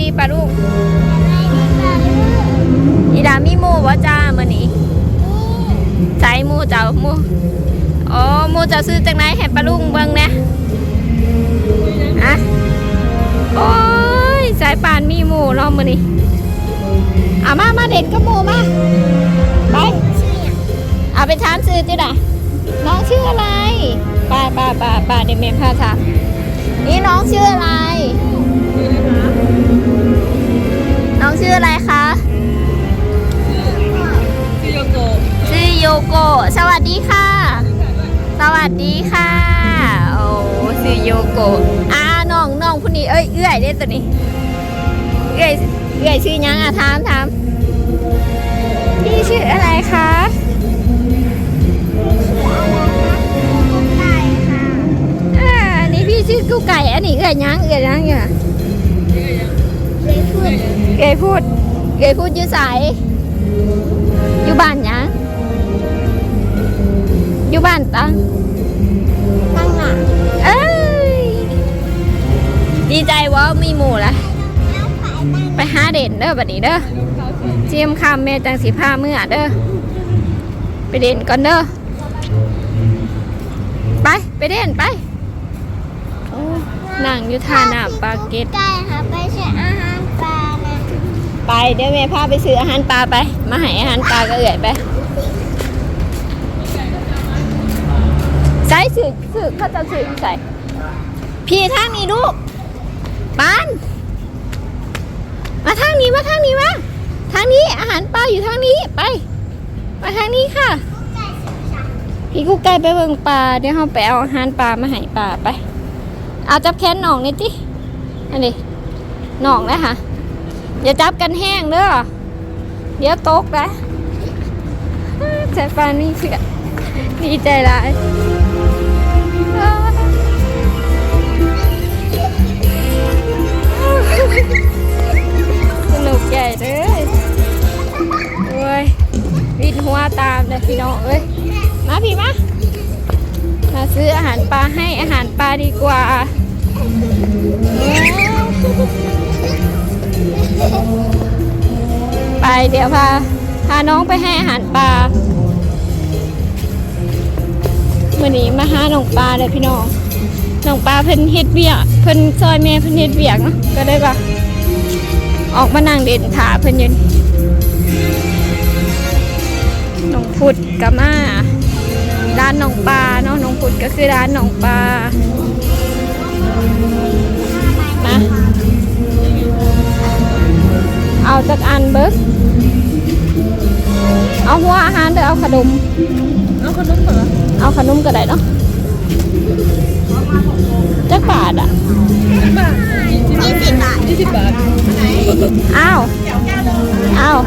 ดีปลาลูกอีดามีหมูวะจ้ามื้อนี้ใส่หมูเจ้าหมูอ๋อหมูเจ้าซื้อจากไหนให้ปลาลูกเบิ่งน่อะโอ้ยสายป่านมีหมูเนาะมื้อนี้อามามาเด็ดกับหมูมาไปเอาไปถามซื้อจิด่ะน้องชื่ออะไรป้าป้าป้าป้าเดี๋ยวแม่พาถามนี่น้องชื่ออะไร ชื่ออะไรคะชื่อโยโกะชื่อโยโกสวัสดีค่ะ สวัสดีค่ะโอ้ชื่อโยโกะอ่าน้องน้องผู้นี้เอ้ยเอื้อยได้ตัวนี้เอื้อยเอื้อยชื่อยังอะถามถามพี่ชื่ออะไรคะอ่าอันนี้พี่ชื่อกุ๊กไก่ อันนี้เอื้อยยังเอื้อยยังอยู่อะ เอื้อยพูดเอื้อยพูดอยืดสายอยู่บ้านหยังอยู่บ้านตังตั้งหลังเอ้ยดีใจว่ามีหมู่ละไปหาเด่นเด้อบัดนี้เด้อเจียมคำแม่จังสีผ้าเมื่อเด้อไปเด่นก่อนเด้อไปไปเด่นไปโอ้นั่งอยู่ท่าน้ำปลาเก็ตใกล้ค่ะไปใช้อาหารปลานะ ไปเดี๋ยวแม่พาไปซื้ออาหารปลาไป มาให้อาหารปลาก็เอื่อยไปใส่สื่อสื่อเขาจะสื่อใส่พี่ทางนี้ลูกปานมาทางนี้มาทางนี้มาทางนี้อาหารปลาอยู่ทางนี้ไป มาทางนี้ค่ะ พี่กุ๊กไก่ไปเบิ่งปลาเดี๋ยวเราไปเอาอาหารปลามาให้ปลาไป เอาจับแขนหนองนี่จิอันนี้หนองเลยค่ะ อย่าจับกันแห้งเด้อเดี๋ยวตกนะใจปานนี่เสือดีใจหลายสนุกใหญ่เลยโอ้ยวินหัวตามเลยพี่น้องเอ้ย มาพี่มามาซื้ออาหารปลาให้อาหารปลาดีกว่า ไปเดี๋ยวพาพาน้องไปให้อาหารปลาวันนี้มาหาน้องปลาเลยพี่น้องน้องปลาเพิ่นเฮ็ดเบียกเพิ่นซอยแม่เพิ่นเฮ็ดเบียกเนาะก็ได้ปะออกมานั่งเด่นถาเพิ่นยืนน้องพุดกับมาร้านน้องปลาเนาะน้องพุดก็คือร้านน้องปลา เอาจากอันเบิกเอาหัวอาหารหรือเอาขนม เอาขนมเหรอเอาขนมก็ได้เนาะจักบาทอะยี่สิบบาทยี่สิบบาทอ้าวอ้าว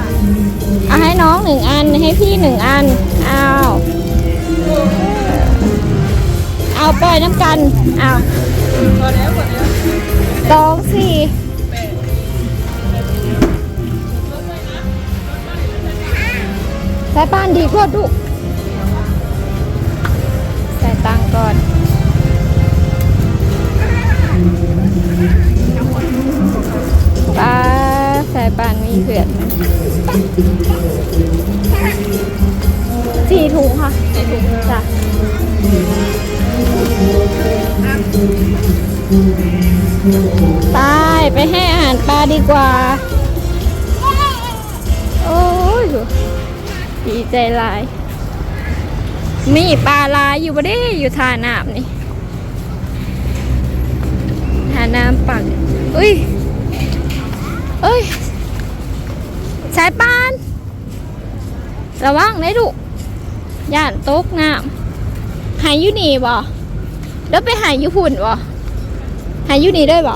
เอาให้น้องหนึ่งอันให้พี่หนึ่งอันอ้าวเอาปล่อยน้ำกันอ้าวพอแล้วพอแล้วสองสี่ ใส่ป้านดีกว่าดุใส่ตังก่อนป้าใส่ปานมีเผือกสี่ถุงค่ะสี่ถุงจ้ะไปไปให้อาหารปลาดีกว่า โอ้ย ดีใจลาย มีปลาลายอยู่บ่ได้อยู่ท่าน้ำนี่ท่าน้ำปักอุ้ยเอ้ยสายปาน ระวังได้ดุย่านตกน้ำหายอยู่นี่บ่แล้วไปหายอยู่พุ่นบ่หายอยู่นี่ได้บ่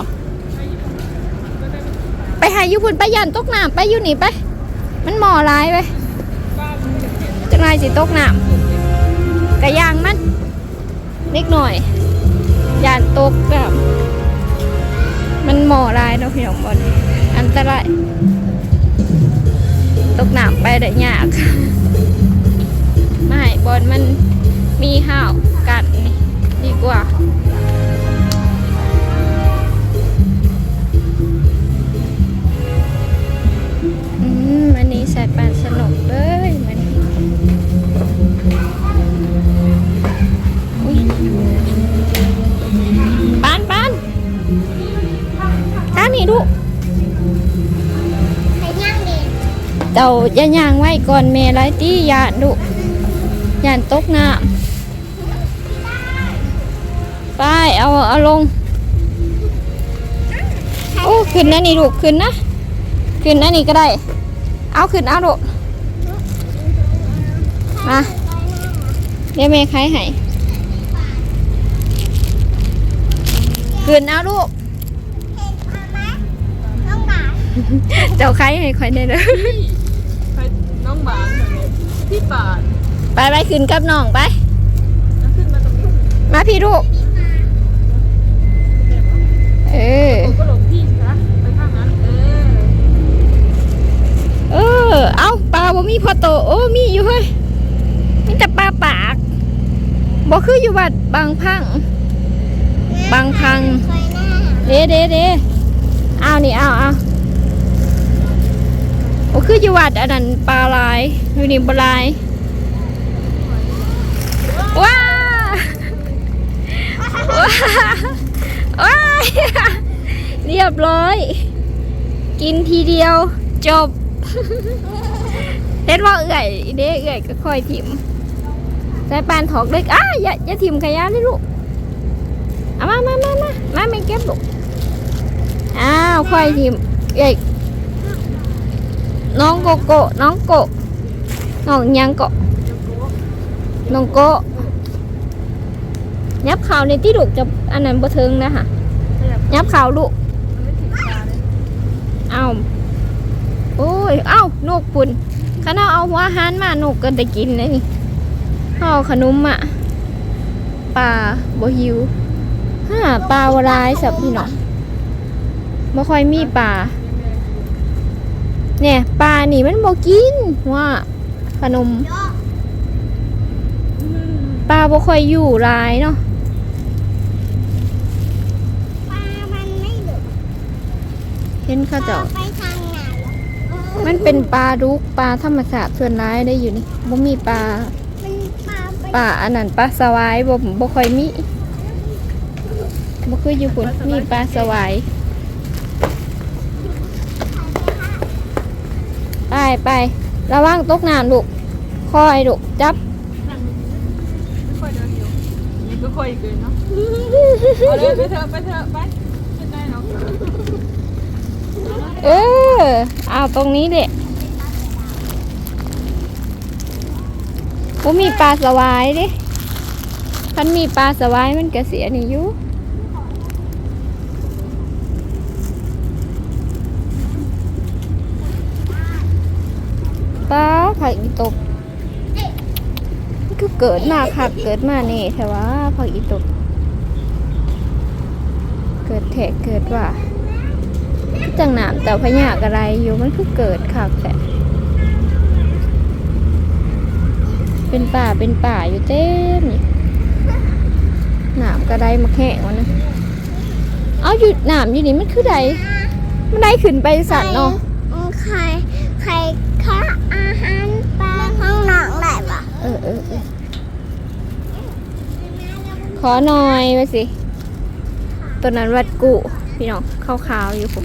ไปหายอยู่พุ่นไปย่านตกน้ำไปอยู่นี่ไป มันหมอลายไป จังไรสิตกน้ำกระยางมันนิดหน่อยยานตกแบบมันหมอลายเนาะพี่น้องบอลอันตรายตกน้ำไปได้ยากไม่บอลมันมีห่าวกัดนี่ดีกว่า เจ้าอย่าย่างไว้ก่อนแม่ไรตี้ยานลูกยานตกน้ำไปเอาเอาลงโอ้ขึ้นนะนี่ลูกขึ้นนะขึ้นนะนี่ก็ได้ เอาขึ้นเอาลูกมาเดี๋ยวแม่คล้ายให้ขึ้นเอาลูกเห็นเอาไหมน้องหมาเจ้าคล้ายให้ค่อยได้เลยไปน้อง หมาหน่อยพี่ป่านไปไปขึ้นกับน้องไป แล้วขึ้นมาตรงนี้มาพี่ลูก เออผมก็หลงพี่นะไปข้างนั้นเออเออ เอาปลาบ่มีพอโต โอ้ มีอยู่เฮ้ย มีแต่ปลาปากบ่คืออยู่วัดบางพัง บางพัง เด้เด้เด้เอานี่เอาเอา บ่คืออยู่วัดอันนั้นปลาลายอยู่นี่บ่ลายว้าว้าว้าเรียบร้อย กินทีเดียวจบเห็นว่าเอื่อยเด้เอื่อยก็ค่อยทิมใส่ปานถอกเล็กอ้าอย่าอย่าทิมขยะเลยลูกเอามามามามามาไม่เก็บลูกอ้าวค่อยทิมเอ้ย น้องโกโก้น้องโกน้องยังโกน้องโกยับข่าวในที่ลูกจะอันนั้นบ่เทิงนะฮะยับข่าวลูกเอาโอ้ย เอานกปุ่นข้าเอาเอาหัวอาหารมานกก็ได้กินเลยนี่ห่อขนมอะปลาบ่หิวฮ่าปลาวลายสับพี่น้องบ่ค่อยมีปลา เนี่ยปลานี่มันบ่กินว่าขนมโยกปลาบ่ค่อยอยู่หลายเนาะปลามันไม่หลุดเห็นเขาเจ้าไปทางไหนวะมันเป็นปลาดุกปลาธรรมชาติส่วนร้ายได้อยู่นี่บ่มีปลามันปลาไปป่าอันนั้นปลาสวายบ่บ่ค่อยมีบ่คืออยู่พุ่นมีปลาสวาย ไปไประวังตกน้ำลูกคอยลูกจับไม่ค่อยเดินอยู่นี่ก็ค่อยเกินเนาะเอาเลยไปเถอะไปเถอะไปขึ้นได้เนาะเออเอาตรงนี้เด็บ่มีปลาสวายเด้คันมีปลาสวายมันก็เสียนี่อยู่ปลา ผักอีตบก็เกิดมาค่ะเกิดมาเนี่แต่ว่าผักอีตบเกิดแทกเกิดว่าจังหนามแต่พญากอะไรอยู่มันคือเกิดค่ะแต่เป็นป่าเป็นป่าอยู่เต็มนี่หนามกระไดมาแข่งวันนะเอาหยุดหนามอยู่นี่มันคือใดมันได้ขึ้นไปสัตว์เนาะใครใคร เออเออเออขอหน่อยไปสิตัวนั้นวัดกุพี่น้องขาวๆอยู่ผม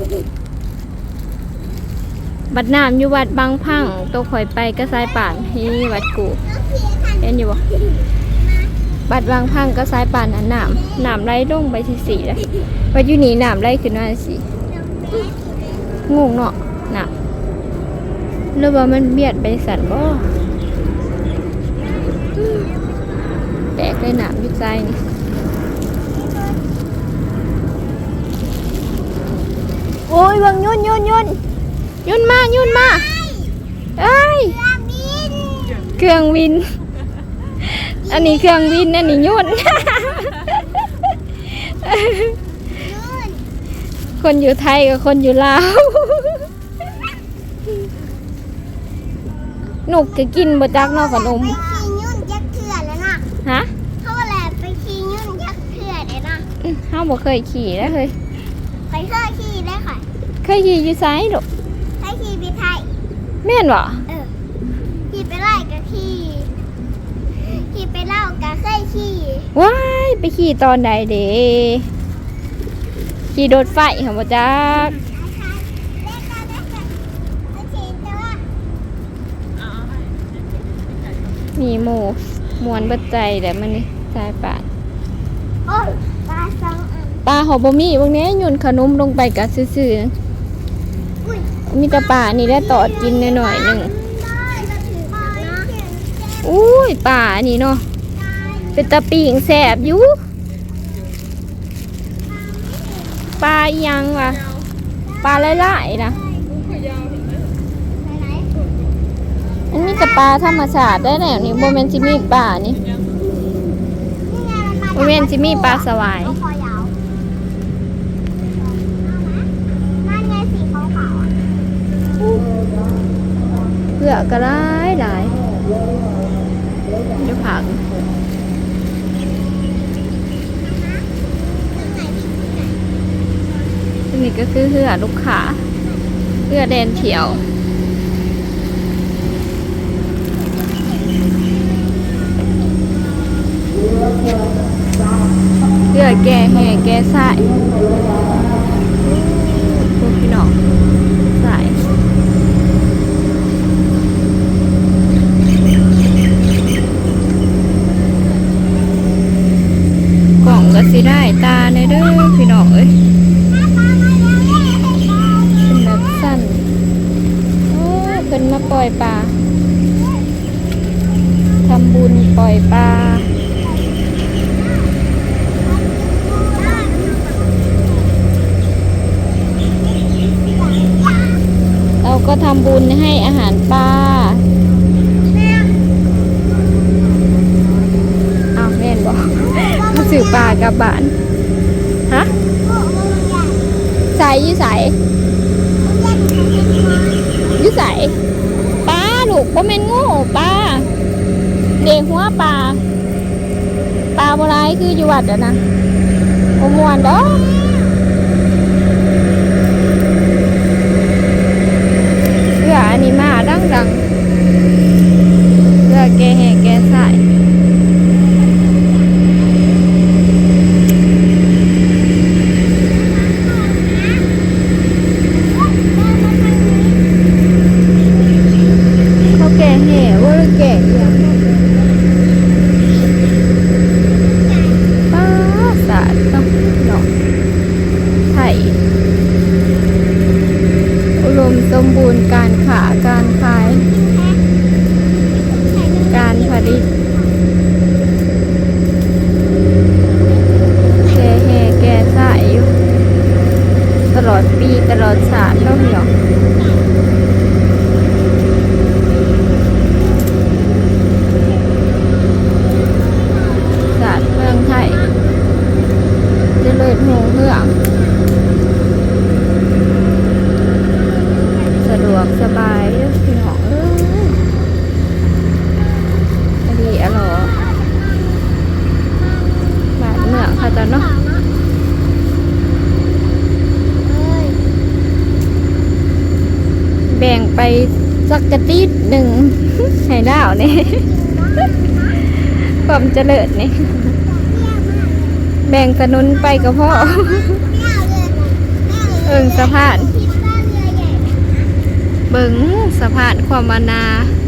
บัดน้ำอยู่วัดบางพังตัวข่อยไปก็สายป่านนี่วัดกุเห็นอยู่บ่บัดบางพังก็สายป่านนั้นน้ำน้ำไหลลงไปที่สี่เลยวัดอยู่นี่น้ำไหลขึ้นมาสี่งงเนาะน้ำหรือว่ามันเบียดไปสันบ่อืม แปลกเลยน้ำอยู่ใจนี่โอ้ยเบังยุ่นยุ่นยุ่นยุ่นมายุ่นมาเอ้ยเครื่องวิน อันนี้เครื่องวินอันนี้ยุ่นคนอยู่ไทยกับคนอยู่ลาวหนุกจะกินบะจักนอกขนม บ่เคยขี่แล้วเฮ้ยเคยเคยขี่ได้ค่ะเคยขี่อยู่ไซส์ลูกเคยขี่บิไทยแม่นบ่เออขี่ไปไล่ก็ขี่ขี่ไปเล่าก็เคยขี่ว้ายไปขี่ตอนใดเด้ขี่โดดไฟค่ะบ่จักมีหมูมวนบัดใจแต่มันนี่สายป่าน ปลาหอบมีพวกนี้โยนขนมลงไปกะซื่ออุ้ยๆมีแต่ปลานี่ได้ตอดกินหน่อยๆหนึ่งได้ก็ถือปลาเนาะอุ้ยปลานี่เนาะเป็นตะปีงแสบอยู่ปลาอีหยังวะปลาหลายๆนะขอยาวเห็นไหมไหนไหนอันนี้กับปลาธรรมชาติได้แนวนี่โมเมนจิมีปลานี่นี่ไงมันมาโมเมนจิมีปลาสวาย คอยาวนั่นไงสีขาวๆอะ เพื่อกระไรหลายเดี๋ยวผักตรงนี่ก็คือเหือลูกขาเหือแดนเขียวเหือแก่แห่แก่สายพวกพี่น้องสายกล่องก็สิได้ตาใน เด้อพี่น้องเอ้ยเป็นแบบสั้นโอ้เป็นมาปล่อยปลาทำบุญปล่อยปลาเราก็ทำบุญให้อาหารปลาอ้าวแม่นบอกมาสื่อปลากลับบ้าน ฮะ ใส่ ยี่ใส่ยี่ใส่ปลาลูกบ่แม่นงูปลาเด็กหัวปลาปลาโบราณคืออยู่วัดอะนะโอมวนดอเรืออันนี้มาดังดังๆเรือแกแห่แกใส่เขาแกแห่ว่าหรือแกเอียงป้าสาดต้องเนาะไทยอุดมสมบูรณ์การขาการขาย การผลิตแก่แห่แก่สายอยู่ตลอดปีตลอดศาสตร์เนาะพี่น้องศาสตร์เมืองไทยเจริญหงเหืองสะดวกสบายเด้อพี่น้องเอ้ย อดีอร่อยบาดเมืองค่ะจ้ะเนาะแบ่งไปสั กกะติดหนึ่งให้ดาวเนี่ยความเจริญเนี่ยแบ่งสนุนไปกับพ่อ เอิงสะพานเบิงสะพานความมานา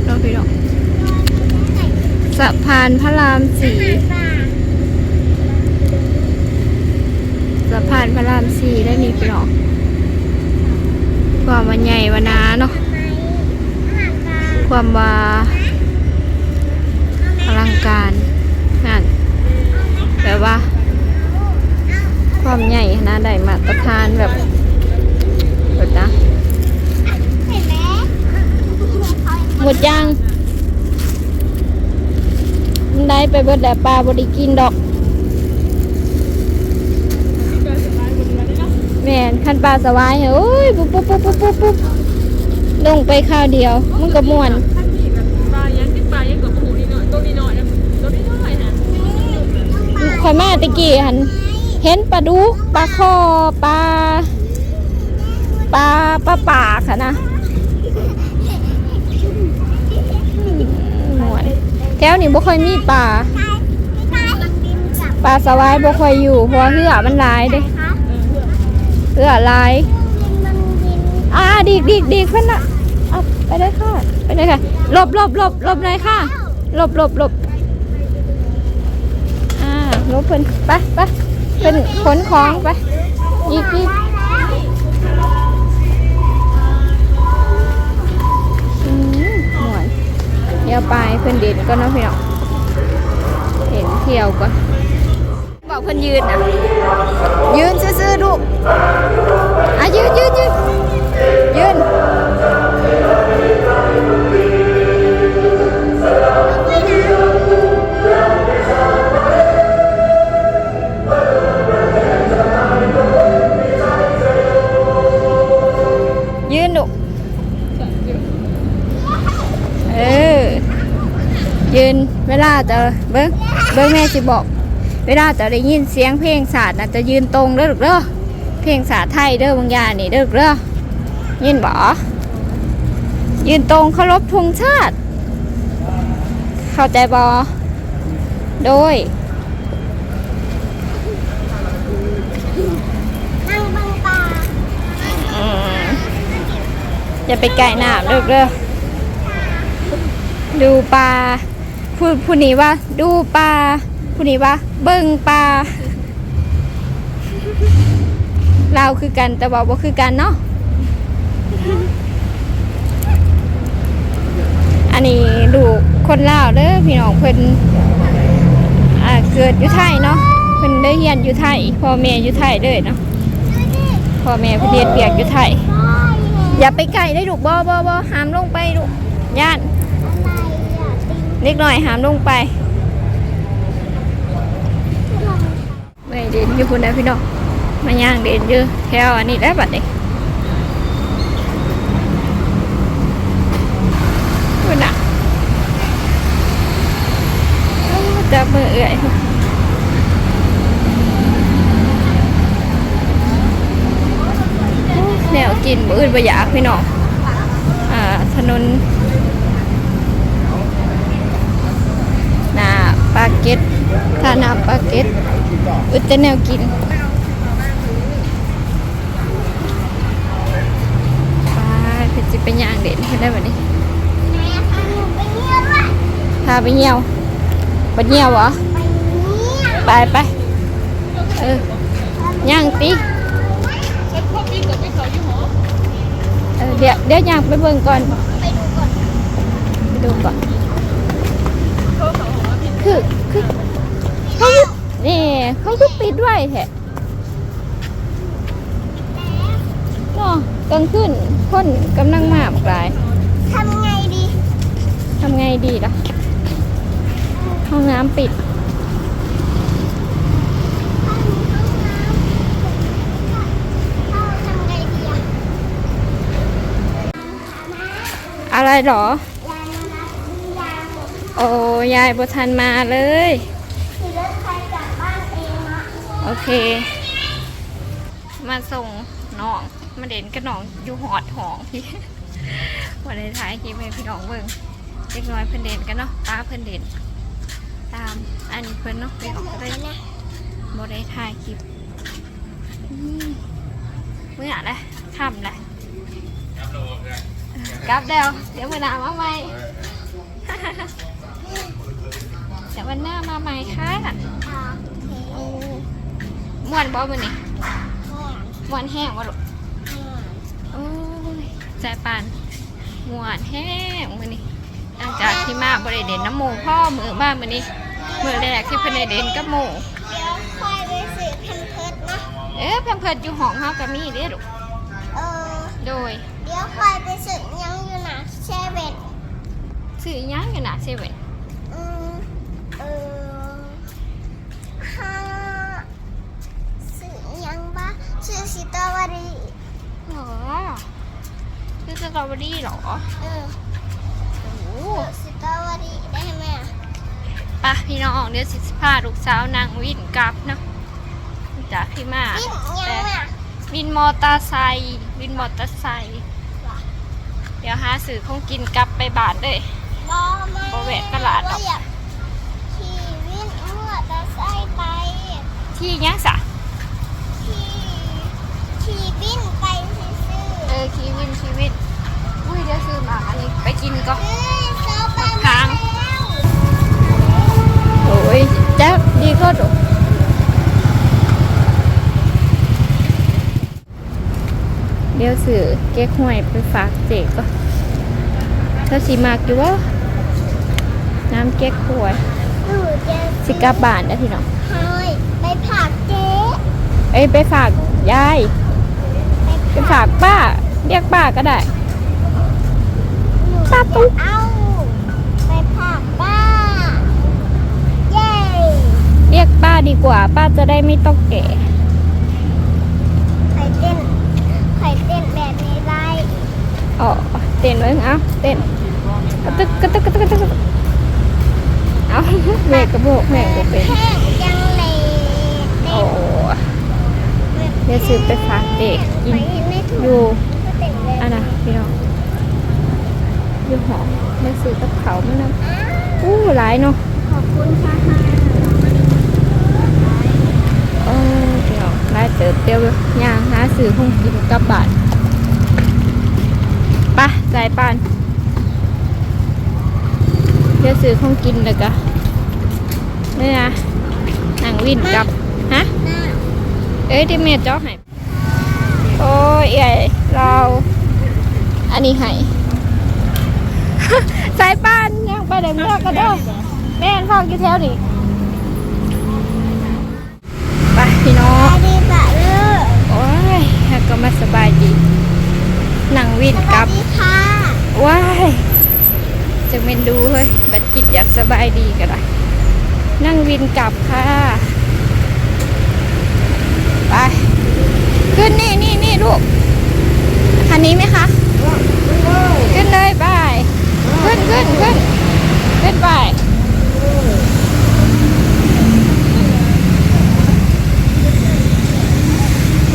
เน้องพี่น้องสะพานพระรามสี่สะพานพระรามสี่ได้นี่พี่น้องความว่าใหญ่วานาเนาะ ความว่าอลังการนั่นแปลว่า ความใหญ่นะได้มาตรฐานแบบแบบนะหมดยังมันได้ไปเบิดแต่ปลาบไดิกินดอกเรือได้เนาะแม่นคันปลาสวายโอ้ยปุ๊บปุ๊บปุ๊บปุ๊บปุ๊บ ลงไปข้าวเดียวมันก็ม่วนท่านนี่แบบปลายังติดปลายังกับหูนี่หน่อยตัวนี้หน่อยนะตัวนี้เท่าไหร่ฮะข่อยมาตะกี้หันเห็นปลาดุกปลาคอปลาปลาปลาปากค่ะนะม่วนแถวนี้บ่ค่อยมีปลาปลาสวายบ่ค่อยอยู่เพราะว่าเหือมันหลายเด้เหือหลายอ่าดีกดีกดีกเพื่อนละเอา ไปได้ค่ะ ไปได้ค่ะ หลบหลบหลบหลบเลยค่ะ หลบหลบหลบนบเพิ่นไปไปเพิ่นขนของไป อีกอีกหมวนเดี๋ยวไปเพิ่นเด่นก็เนาะพี่น้องเห็นเที่ยวก็บอกเพิ่นยืนอะยืนซื่อๆลูกอะยืนยืนยืน ยืนเวลาจะเบิ้งเบิ้งแม่สิบอก เวลาจะได้ยินเสียงเพลงศาสตร์น่ะจะยืนตรงเด้อลูกเด้อเพลงศาสตร์ไทยเด้อบางอย่างนี่เด้อลูกเด้อยินบ่ยืนตรงเคารพธงชาติ เข้าใจบ่โดยอย่าไปไก่น้ำเด้อเด้อดูปลา ผู้ผู้นี้ว่า ดูปลาผู้นี้ว่า เบิ่งปลาเราคือกันแต่ว่าบ่คือกันเนาะอันนี้ดูคนลาวเด้อพี่น้องเพิ่นอ่าเกิดอยู่ไทยเนาะเพิ่นได้เรียนอยู่ไทยพ่อแม่อยู่ไทยเด้อเนาะพ่อแม่เพิ่นเรียนเปียกอยู่ไทยอยอย่าไปไก่ได้ลูกบอบอบอห้ามลงไปลูกย่านอะไรอะติ เล็กหน่อยหามลงไปไม่เด่นอยู่คุณนะพี่น้องมาย่างเด่นอยู่แถวอันนี้ได้บัดนี้คุณน่ะจับมือเอื่อยแนวกินบ่อื่นบ่อยากพี่น้องอ่าถนน หน้าเก็ตท่าน้ำปาเก็ตอึดแต่แนวกินไปเพื่อจะไปย่างเด่นได้แบบนี้พาไปเที่ยวไปเหี่ยวไปเหี่ยวเหรอไปไปเออย่างตีเดี๋ยวเดี๋ยวย่างไปเบิ่งก่อนไปดูก่อน คือคือเขาคือนี่เขาคือปิดไว้แท้เนาะกลางคืนคนกำลังมาบหลายทำไงดีทำไงดีล่ะห้องน้ำปิดเข้าทำไงดีอะอะไรหรอ ยายมารับยาง โอ้ยายบทันมาเลยขี่รถใครกลับบ้านเองนะโอเค มาส่งน้อง มาเด่นกับน้องอยู่หอดหองพี่วันในท้ายคลิปให้พี่น้องเบิ่งเล็กน้อยเพิ่นเด่นกันเนาะป้าเพิ่นเด่น ตามอันนี้เพิ่นเนาะไปออกก็ได้บ่ได้ถ่ายคลิปอืมเมื่อไรค่ำเลยกลับแล้วเดี๋ยวมื่อหน้ามาใหม่ เดี๋ยววันหน้ามาใหม่ค่ะอ่าโอเคโอ้ม่วนบ่มื้อนี้ม่วงม่วนแห้งบ่ลูกม่วงโอ้ยใจปานม่วนแห้งมื้อนี้หลังจากที่มาบ่ได้เด่นน้ำหมูพ่อมื้อมามื้อนี้มื้อแรกที่เพิ่นได้เด่นกับหมู่เดี๋ยวค่อยไปซื้อแพมเพิร์ดนะเอ๊ะเพิ่นเพิ่นอยู่ห้องเฮาก็มีเด้ลูกเออโดย เดี๋ยวค่อยไปซื้อยังอยู่นะเชเว่นซื้ออิหยังอยู่น่ะเซเว่น อืมเออห้าซื้อยังบ้า ซื้อสตรอเบอรี่อ๋อซื้อสตรอเบอรี่เหรอ เออโอ้โหซื้อสตรอเบอรี่ได้ไหมอะไป่ะพี่น้องเดี๋ยวสิพาลูกสาวนางวินกลับเนาะจากที่มากินยังอะวินมอเตอร์ไซค์วินมอเตอร์ไซค์เดี๋ยวหาสื่อของกินกลับไปบ้านเลยบอไม่บ่แวะตลาดหรอกว่อยากขี่วินมั่วแต่ไส้ไป ที่ยังสะขี่ ขี่วินไปซื้อเออชีวินชีวิตอุ้ยเดี๋ยวซื้อมาอันนี้ไปกินก็อน ซื้างโอ้ยแจ๊บดีก็ดุเดี๋ยวสื่อเก๊กหวยไปฝากเจก็เธอสีมากอยู่วะน้ำเก๊กหวยสิกลับบานนะพี่น้องไปฝากเจ๊ เอ้ยไปฝากยาย ไปฝากป้า เรียกป้าก็ได้หนูป้าตุ๊กจะเอาไปผักป้า เย้เรียกป้าดีกว่า ป้าจะได้ไม่ต้องแก่ไข่เต้นไข่เต้นแบบนี้ได้อ๋อเต้นไว้เอาเต้นกระตึกกระตึกกระตึกกระตึกเอาแม่กระโบกแม่ก็เป็น แห้งจังเลย โอ้เดี๋ยวซื้อไปฝากเด็กกินอยู่อันน่ะพี่น้องอยู่หอมเดี๋ยวซื้อกับเขาไม่นำอู้หลายเนาะขอบคุณค่ะเออพี่น้องหลายเติบเตี้ยวย่างหาซื้อห้องกินกับบาทไปสายปานเดี๋ยวซื้อห้องกินเลยกะนี่นะหนังวินกับ ฮะ เอ้ยที่เมียจ้อให้โอ้ยใหญ่เรา อันนี้ให้สายปานยังไปเดี๋ยวเมื่อกันเด้อแม่นฟังกี่แถวนี่ไปพี่น้อสงวัสดีค่ะลูกโอ้ยก็มาสบายดีหนังวินสกลัวับสดีค่ะว้ายจะเป็นดูเฮ้ยบัดจิตอยากสบายดีก็ได้ นั่งวินกลับค่ะ ขึ้นนี่นี่นี่ลูกคันนี้ไหมคะขึ้นเลยบายขึ้นขึ้นขึ้นขึ้นไป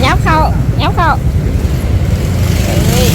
ยับเขายับเขาเฮ้ย